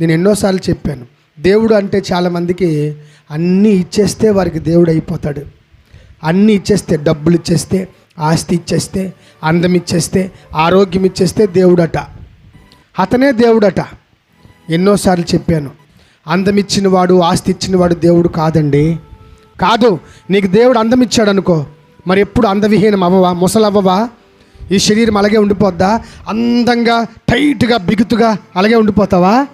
నేను ఎన్నోసార్లు చెప్పాను. దేవుడు అంటే చాలామందికి అన్నీ ఇచ్చేస్తే వారికి దేవుడు అయిపోతాడు. అన్నీ ఇచ్చేస్తే డబ్బులు ఇచ్చేస్తే ఆస్తి ఇచ్చేస్తే అందం ఇచ్చేస్తే ఆరోగ్యం ఇచ్చేస్తే దేవుడట. అతనే దేవుడట. ఎన్నోసార్లు చెప్పాను. అందం ఇచ్చినవాడు ఆస్తి ఇచ్చినవాడు దేవుడు కాదండి. కాదు నీకు దేవుడు అందం ఇచ్చాడు అనుకో మరి ఎప్పుడు అందవిహీనం అవ్వవా? ముసలవ్వవా ఈ శరీరం అలాగే ఉండిపోద్దా? అందంగా టైట్గా బిగుతుగా అలాగే ఉండిపోతావా?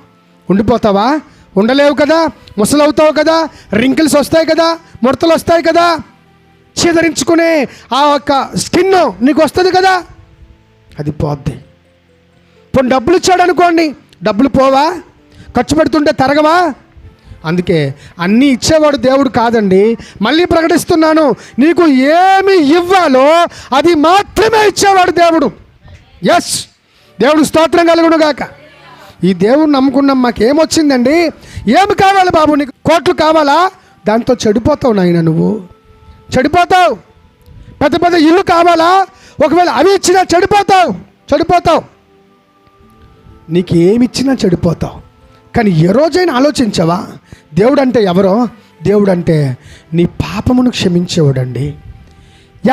ఉండిపోతావా? ఉండలేవు కదా? ముసలవుతావు కదా? రింకిల్స్ వస్తాయి కదా? ముడతలు వస్తాయి కదా? చీదరించుకునే ఆ యొక్క స్కిన్ నీకు వస్తుంది కదా? అది పోద్ది. ఇప్పుడు డబ్బులు ఇచ్చాడు అనుకోండి. డబ్బులు పోవా? ఖర్చు పెడుతుంటే తరగవా? అందుకే అన్నీ ఇచ్చేవాడు దేవుడు కాదండి. మళ్ళీ ప్రకటిస్తున్నాను. నీకు ఏమి ఇవ్వాలో అది మాత్రమే ఇచ్చేవాడు దేవుడు. ఎస్ దేవుడు స్తోత్రం కలుగును గాక ఈ దేవుడు నమ్ముకున్నాం మాకేమొచ్చిందండి? ఏమి కావాలి బాబు నీకు? కోట్లు కావాలా? దాంతో చెడిపోతావు నాయన నువ్వు. చెడిపోతావు. పెద్ద పెద్ద ఇల్లు కావాలా? ఒకవేళ అవి ఇచ్చినా చెడిపోతావు. చెడిపోతావు. నీకు ఏమిచ్చినా చెడిపోతావు. కానీ ఏ రోజైనా ఆలోచించవా? దేవుడు అంటే ఎవరో? దేవుడు అంటే నీ పాపమును క్షమించేవాడండి.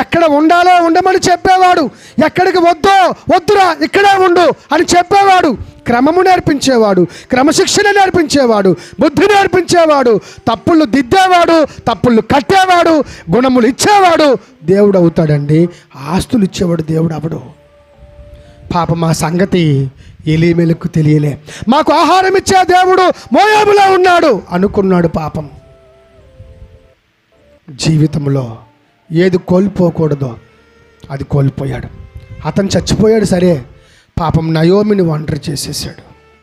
ఎక్కడ ఉండాలో ఉండమని చెప్పేవాడు. ఎక్కడికి వద్దో వద్దురా ఇక్కడే ఉండు అని చెప్పేవాడు. క్రమము నేర్పించేవాడు క్రమశిక్షణ నేర్పించేవాడు బుద్ధి నేర్పించేవాడు తప్పులు దిద్దేవాడు తప్పులు కట్టేవాడు గుణములు ఇచ్చేవాడు దేవుడు అవుతాడండి ఆస్తులు ఇచ్చేవాడు దేవుడు అవడు పాప మా సంగతి ఎలిమెలకు తెలియలే. మాకు ఆహారం ఇచ్చే దేవుడు మోయాబులో ఉన్నాడు అనుకున్నాడు పాపం. జీవితంలో ఏది కోల్పోకూడదో అది కోల్పోయాడు. అతను చచ్చిపోయాడు సరే పాపం నయోమిని ఒంటరి చేసేసాడు